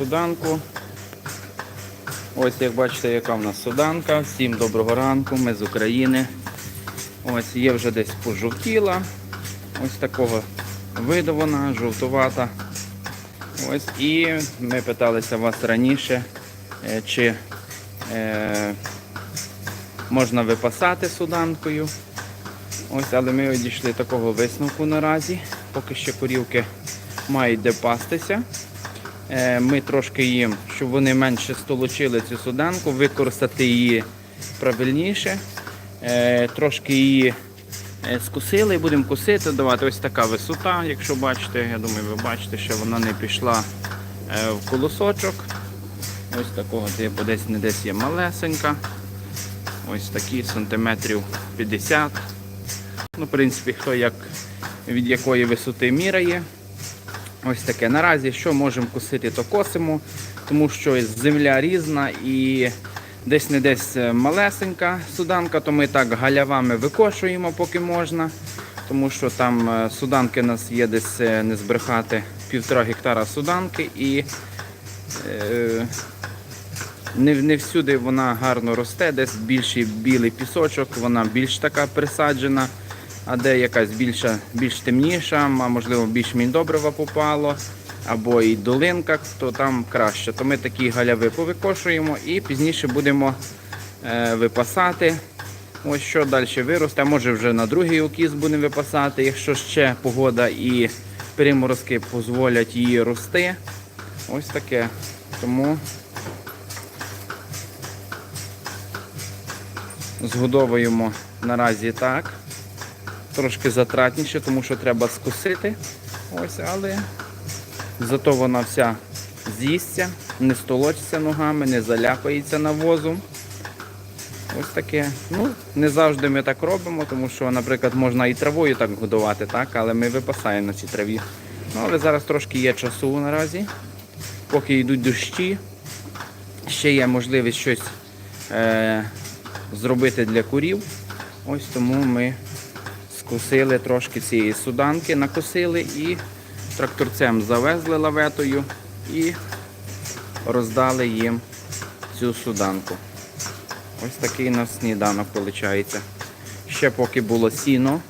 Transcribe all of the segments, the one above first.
Суданку. Ось як бачите, яка в нас суданка. Всім доброго ранку, ми з України. Ось є вже десь пожовтіла. Ось такого виду вона, жовтувата. Ось і ми питалися вас раніше, е, чи е, можна випасати суданкою. Ось, але ми дійшли такого висновку наразі. Поки що корівки мають де пастися. Е, Ми трошки їм, щоб вони менше столочили цю суданку, використати її правильніше. Е, Трошки її е, скусили будемо кусити, давати ось така висота, якщо бачите, я думаю, ви бачите, що вона не пішла в колосочок. Ось такого типу, десь не десь є малесенька. Ось такі сантиметрів 50. Ну, в принципі, хто як від якої висоти міряє. Ось таке. Наразі що можемо косити, то косимо, тому що земля різна і десь не десь е, малесенька суданка, то ми так галявами викошуємо, поки можна. Тому що там е, суданки у нас є десь е, не збрехати півтора гектара суданки і е, не, не всюди вона гарно росте, десь більший білий пісочок, вона більш така присаджена, а де якась більша, більш темніша, а можливо більш міндобрива попало, або і долинка, то там краще. То ми такі галяви повикошуємо і пізніше будемо е, випасати. Ось що далі виросте, а може вже на другий окіс будемо випасати, якщо ще погода і приморозки дозволять її рости. Ось таке. Тому згодовуємо наразі так. Трошки затратніше, тому що треба скусити. Ось, але зато вона вся з'їсться, не столочиться ногами, не заляпається навозом. Ось таке. Ну, не завжди ми так робимо, тому що, наприклад, можна і травою так годувати, так, але ми випасаємо на цій траві. Ну, але зараз трошки є часу наразі. Поки йдуть дощі, ще є можливість щось е, зробити для курів. Ось тому ми скусили трошки цієї суданки, накосили і тракторцем завезли лаветою і роздали їм цю суданку. Ось такий у нас сніданок виходить. Ще поки було сіно,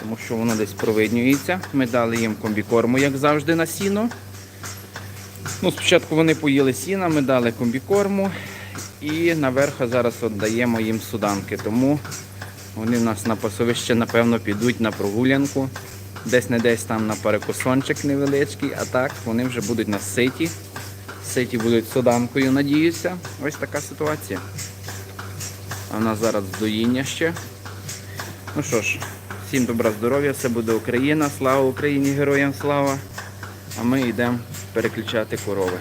тому що воно десь провиднюється. Ми дали їм комбікорму, як завжди, на сіно. Ну, Спочатку вони поїли сіна, ми дали комбікорму і наверху зараз віддаємо їм суданки. Тому вони в нас на пасовище, напевно, підуть на прогулянку. Десь не десь там на перекусончик невеличкий, а так вони вже будуть на ситі. Ситі будуть суданкою, надіюся. Ось така ситуація. А в нас зараз доїння ще. Ну що ж, всім добра здоров'я, все буде Україна, слава Україні, героям слава. А ми йдемо переключати корови.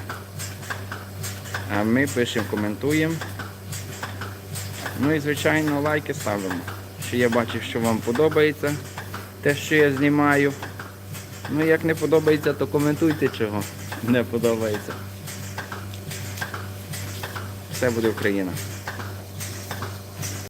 А ми пишемо, коментуємо. Ну і звичайно лайки ставимо. Що я бачив, що вам подобається те, що я знімаю. Ну як не подобається, то коментуйте чого не подобається. Все буде Україна.